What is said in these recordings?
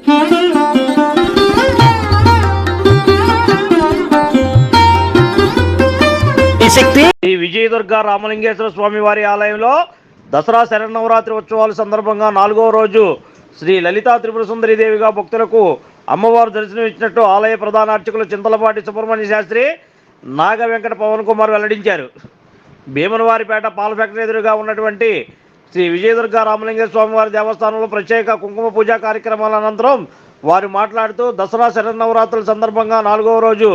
ఈ విజయదుర్గ రామలింగేశ్వర స్వామి వారి ఆలయంలో దసరా శరన్నవరాత్రి ఉత్సవాల సందర్భంగా నాలుగవ రోజు శ్రీ లలితా త్రిపుర సుందరి దేవిగా భక్తులకు అమ్మవారు దర్శనం ఇచ్చినట్టు ఆలయ ప్రధాన అర్చకులు చింతలపాటి సుబ్రహ్మణ్య శాస్త్రి నాగ వెంకట పవన్ కుమార్ వెల్లడించారు. భీమనవారిపేట పాల ఫ్యాక్టరీ ఎదురుగా ఉన్నటువంటి శ్రీ విజయదుర్గ రామలింగేశ్వర స్వామివారి దేవస్థానంలో ప్రత్యేక కుంకుమ పూజా కార్యక్రమాల అనంతరం వారు మాట్లాడుతూ దసరా శరన్నవరాత్రుల సందర్భంగా నాలుగవ రోజు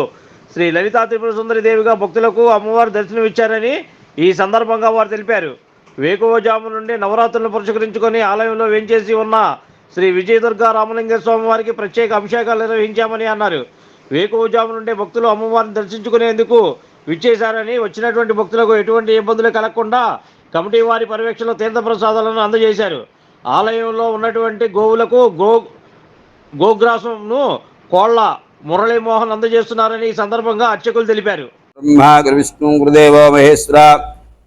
శ్రీ లలితా త్రిపుర సుందరి దేవిగా భక్తులకు అమ్మవారు దర్శనమిచ్చారని ఈ సందర్భంగా వారు తెలిపారు. వేకువజాము నుండి నవరాత్రులను పురస్కరించుకొని ఆలయంలో వేంచేసి ఉన్న శ్రీ విజయదుర్గ రామలింగేశ్వర స్వామి వారికి ప్రత్యేక అభిషేకాలు నిర్వహించామని అన్నారు. వేకువజాము నుండి భక్తులు అమ్మవారిని దర్శించుకునేందుకు విచ్చేశారని వచ్చినటువంటి భక్తులకు ఎటువంటి ఇబ్బందులు కలగకుండా కమిటీ వారి పర్యవేక్షణలో తీర్థప్రసాదాలను అందజేశారు. ఆలయంలో ఉన్నటువంటి గోవులకు గో గోగ్రాసంను కోళ్ళ మురళీమోహన్ అందజేస్తున్నారని ఈ సందర్భంగా అర్చకులు తెలిపారు. బ్రహ్మ గురు విష్ణు గురుదేవ మహేశ్వర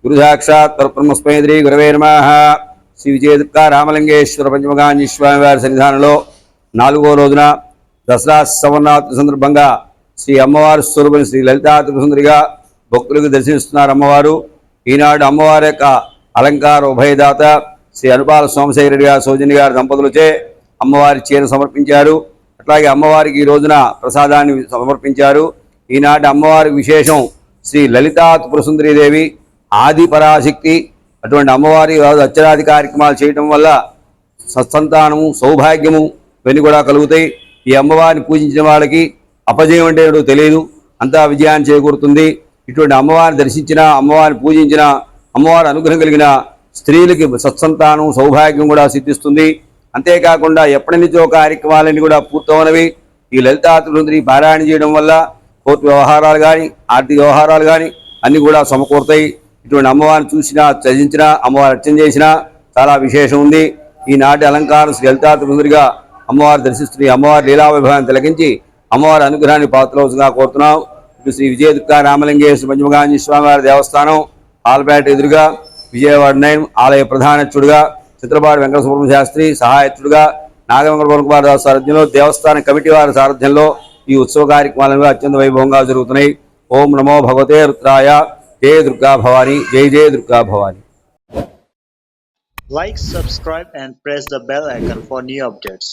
గురు సాక్షాత్ పరబ్రహ్మస్మై శ్రీ గురవే నమ. శ్రీ విజయదుర్గ రామలింగేశ్వర పంచమగాంజీ స్వామి వారి సన్నిధానంలో నాలుగో రోజున దసరా సమర్నాథ సందర్భంగా శ్రీ అమ్మవారి స్వరూపం శ్రీ లలితా త్రిపుసుందరిగా భక్తులకు దర్శిస్తున్నారు అమ్మవారు. ఈనాడు అమ్మవారి యొక్క అలంకార ఉభయదాత శ్రీ అనుపాల సోమశేఖరెడ్డి గారు సౌజన్య గారి దంపతులచే అమ్మవారి చీర సమర్పించారు. అట్లాగే అమ్మవారికి ఈ రోజున ప్రసాదాన్ని సమర్పించారు. ఈనాటి అమ్మవారి విశేషం శ్రీ లలితా త్రిపురసుందరీదేవి ఆది పరాశక్తి. అటువంటి అమ్మవారి అచ్చరాది కార్యక్రమాలు చేయటం వల్ల సత్సంతానము సౌభాగ్యము ఇవన్నీ కూడా కలుగుతాయి. ఈ అమ్మవారిని పూజించిన వాళ్ళకి అపజయం అంటే తెలియదు. అంతా విజయాన్ని చేకూరుతుంది. ఇటువంటి అమ్మవారిని దర్శించిన అమ్మవారిని పూజించిన అమ్మవారి అనుగ్రహం కలిగిన స్త్రీలకి సత్సంతానం సౌభాగ్యం కూడా సిద్ధిస్తుంది. అంతేకాకుండా ఎప్పటి నుంచో కార్యక్రమాలన్నీ కూడా పూర్తవునవి. ఈ లలితా పారాయణ చేయడం వల్ల కోర్టు వ్యవహారాలు కానీ ఆర్థిక వ్యవహారాలు కానీ అన్నీ కూడా సమకూరుతాయి. ఇటువంటి అమ్మవారిని చూసినా చదించినా అమ్మవారి అర్చన చేసినా చాలా విశేషం ఉంది. ఈనాటి అలంకారం శ్రీ లలితా అమ్మవారు దర్శిస్తున్న అమ్మవారి లీలా వైభవాన్ని తిలకించి అమ్మవారి అనుగ్రహాన్ని పాత్రవలసిందిగా కోరుతున్నాం. ఇప్పుడు శ్రీ విజయదుర్గ రామలింగేశ్వర పంచమగాంజీ స్వామివారి దేవస్థానం ఆల్పేట ఎదురుగా విజయవాడ నయం ఆలయ ప్రధానచ్చుడుగా చిత్రపాటి వెంకట సుబ్రహ్మణ్య శాస్త్రి సహాయకుడుగా నాగవెంకట కుమార్ దాస్ సారథ్యంలో దేవస్థాన కమిటీ వారి సారథ్యంలో ఈ ఉత్సవ కార్యక్రమాలను అత్యంత వైభవంగా జరుగుతున్నాయి. ఓం నమో భగవతే రుద్రాయ. జయ దుర్గా భవాని. జై జయ Durga Bhavani. Like subscribe and press the bell icon for new updates